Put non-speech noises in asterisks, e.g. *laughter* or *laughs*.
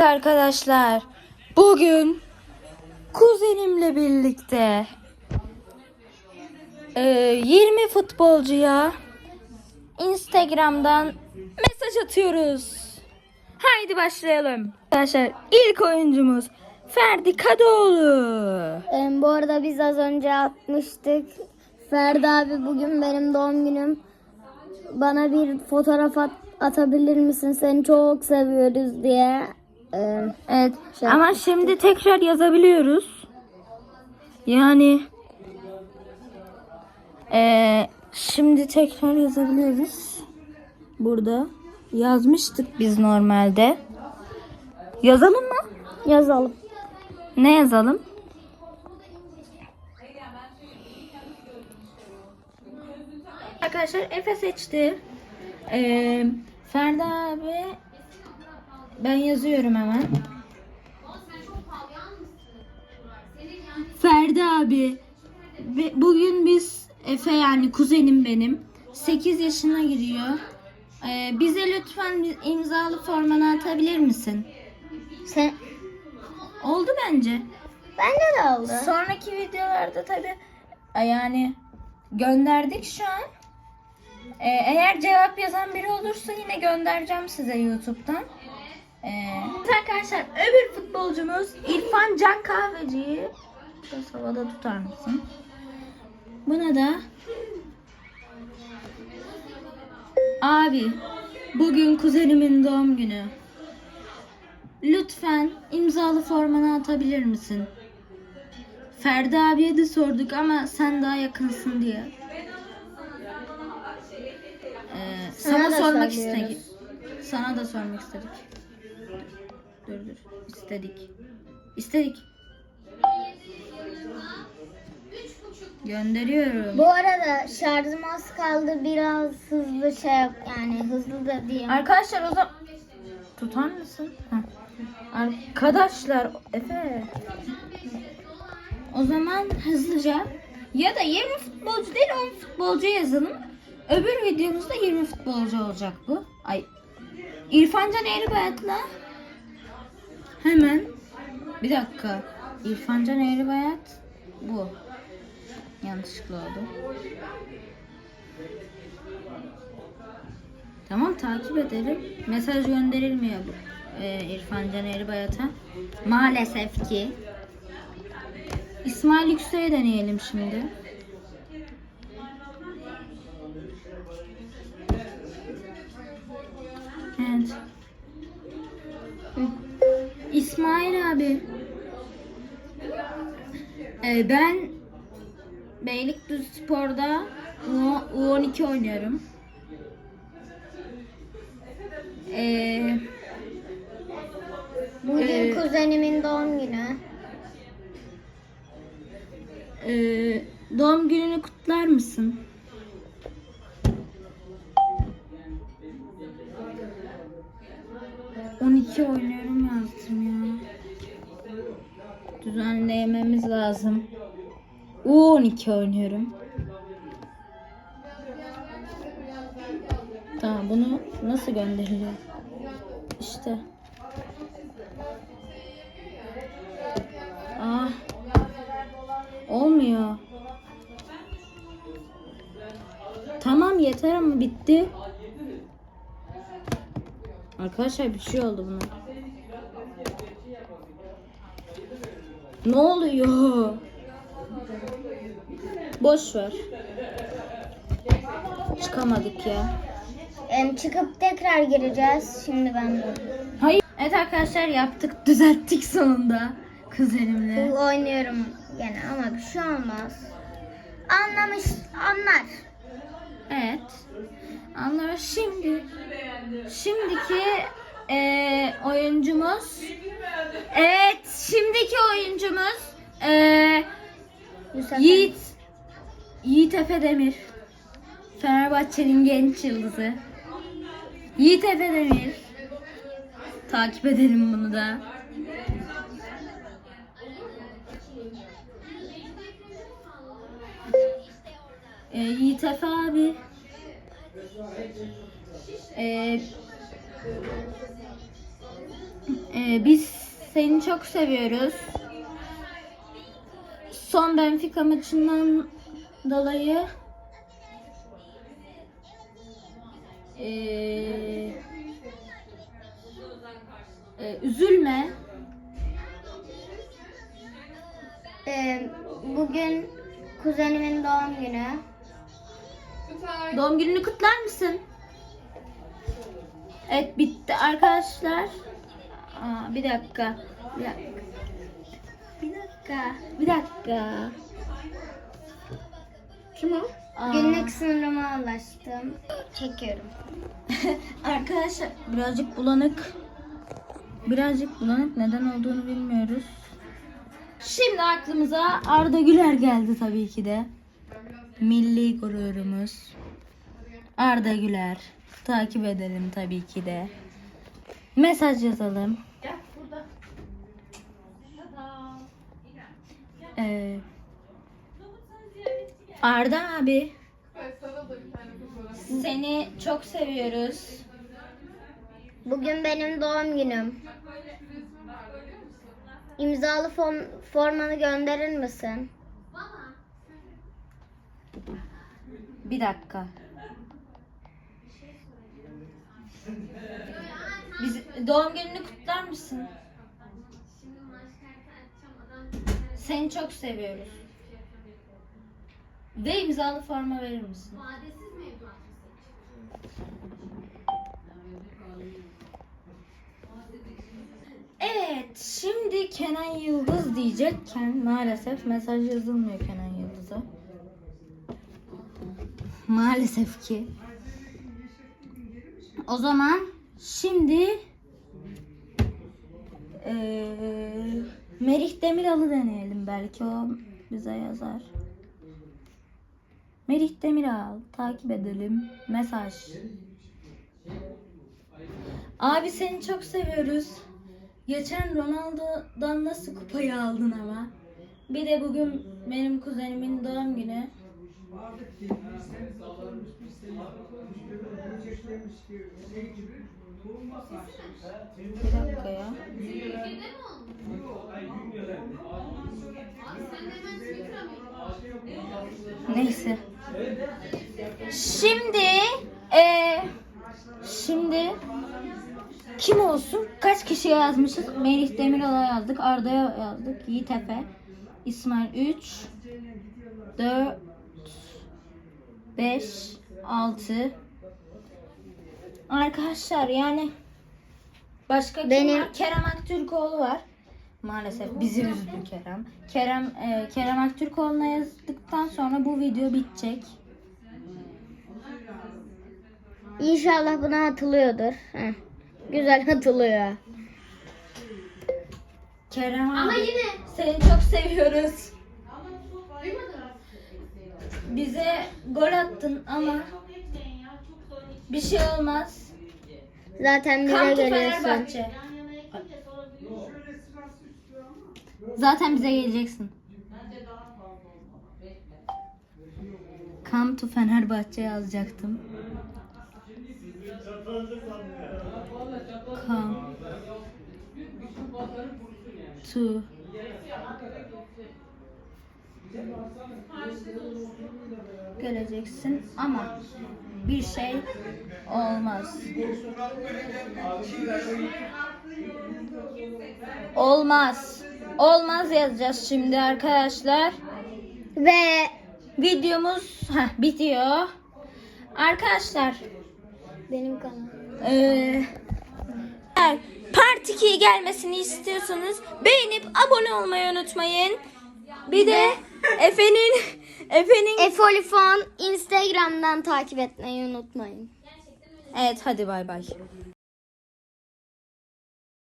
Arkadaşlar bugün kuzenimle birlikte e, 20 futbolcuya Instagram'dan mesaj atıyoruz. Haydi başlayalım. Arkadaşlar ilk oyuncumuz Ferdi Kadıoğlu. Ee, bu arada biz az önce atmıştık. Ferdi abi bugün benim doğum günüm. Bana bir fotoğraf at- atabilir misin? Seni çok seviyoruz diye. Evet Şey ama şimdi tekrar yazabiliyoruz. Yani eee, şimdi tekrar yazabiliyoruz. Burada yazmıştık biz normalde. Yazalım mı? yazalım. Ne yazalım? Arkadaşlar Efe seçti. Ee, Ferdi abi ben yazıyorum hemen. Ferdi abi ve bugün biz Efe yani kuzenim benim 8 yaşına giriyor. Ee, bize lütfen imzalı formanı atabilir misin? Sen Oldu bence. bende de oldu. Sonraki videolarda tabi yani gönderdik şu an. Ee, eğer cevap yazan biri olursa yine göndereceğim size YouTube'dan. Arkadaşlar öbür futbolcumuz İrfan Can Kahveci'yi biraz havada tutar mısın? Buna da Abi bugün kuzenimin doğum günü. Lütfen imzalı formanı atabilir misin? Ferdi abiye de sorduk ama sen daha yakınsın diye. Ee, sana, sormak istedik. Sana da sormak istedik. Dur dur. İstedik. İstedik. Gönderiyorum. Bu arada şarjım az kaldı. Biraz hızlı şey yap yani hızlı da diyeyim. Arkadaşlar o zaman tutar mısın? Heh. Arkadaşlar Efe. O zaman hızlıca ya da 20 futbolcu değil 10 futbolcu yazalım. Öbür videomuzda 20 futbolcu olacak bu. Ay. İrfancan Eğribayat'la hemen bir dakika. İrfancan Eğribayat bu. Yanlışlıkla oldu. Tamam takip ederim. Mesaj gönderilmiyor bu. Ee, İrfan Can Eribayat'a. Maalesef ki. İsmail Yüksek'e deneyelim şimdi. Evet. İsmail abi. Ee, ben Beylikdüzü Spor'da U- U12 oynuyorum. Ee, Bugün Ee, kuzenimin doğum günü. e, doğum gününü kutlar mısın? ...12 oynuyorum yazdım Düzenlememiz lazım. U12 oynuyorum. Tamam bunu nasıl gönderiliyor? İşte. Ah. Olmuyor. Tamam yeter ama bitti. Arkadaşlar bir şey oldu buna. Ne oluyor? Boş ver. Çıkamadık ya. Em, çıkıp tekrar gireceğiz. Şimdi ben Hayır. Evet arkadaşlar yaptık, düzelttik sonunda kuzenimle. oynuyorum gene ama bir şey olmaz. Anlamış, anlar. Evet. Anlar şimdi. Şimdiki eee, oyuncumuz. Evet, şimdiki oyuncumuz sefer- Yiğit Yiğit Efe Demir. Fenerbahçe'nin genç yıldızı. Yiğit Efe Demir. Takip edelim bunu da. Ee, Yiğit Efe abi. Ee, Ee, biz seni çok seviyoruz. Son Benfica maçından dolayı ee, ee, üzülme. Ee, bugün kuzenimin doğum günü. Doğum gününü kutlar mısın? Evet bitti arkadaşlar. Aa, bir dakika. Bir dakika. Bir dakika. Bir dakika. Kim o? Aa, Günlük sınırıma ulaştım. Çekiyorum. *laughs* arkadaşlar birazcık bulanık. Birazcık bulanık. Neden olduğunu bilmiyoruz. Şimdi aklımıza Arda Güler geldi tabii ki de. Milli gururumuz. Arda Güler. Takip edelim tabii ki de. Mesaj yazalım. Ee, Arda abi. Seni çok seviyoruz. Bugün benim doğum günüm. İmzalı form, formanı gönderir misin? Bir dakika. Biz doğum gününü kutlar mısın? Seni çok seviyoruz. Ve imzalı forma verir misin? Evet, şimdi Kenan Yıldız diyecekken maalesef mesaj yazılmıyor Kenan Yıldız'a. Maalesef ki. O zaman şimdi eee Merih Demiral'ı deneyelim. Belki o bize yazar. Merih Demiral takip edelim. Mesaj. Abi seni çok seviyoruz. Geçen Ronaldo'dan nasıl kupayı aldın ama. Bir de bugün benim kuzenimin doğum günü. Bir dakika ya. Neyse. Şimdi eee şimdi kim olsun? Kaç kişiye yazmışız? Melih Demiral'a yazdık, Arda'ya yazdık, Yiğit Efe, İsmail 3 4 5 6 Arkadaşlar yani başka kim Benim- var? Kerem Aktürkoğlu var. Maalesef bizi üzdü Kerem. Kerem e, Kerem Aktürkoğlu'na yazdıktan sonra bu video bitecek. İnşallah buna hatırlıyordur. Heh. Güzel hatırlıyor. Kerem abi seni çok seviyoruz. Bize gol attın ama bir şey olmaz. Zaten bize to geliyorsun. Fenerbahçe. Zaten bize geleceksin. Come to Fenerbahçe yazacaktım. Come to geleceksin ama bir şey olmaz. Olmaz. Olmaz yazacağız şimdi arkadaşlar. Ve Videomuz heh, bitiyor. Arkadaşlar benim kanalım. eee, eğer Part 2'yi gelmesini istiyorsanız beğenip abone olmayı unutmayın. Bir de Efe'nin Efe'nin Efolifon Instagram'dan takip etmeyi unutmayın. Evet hadi bay bay.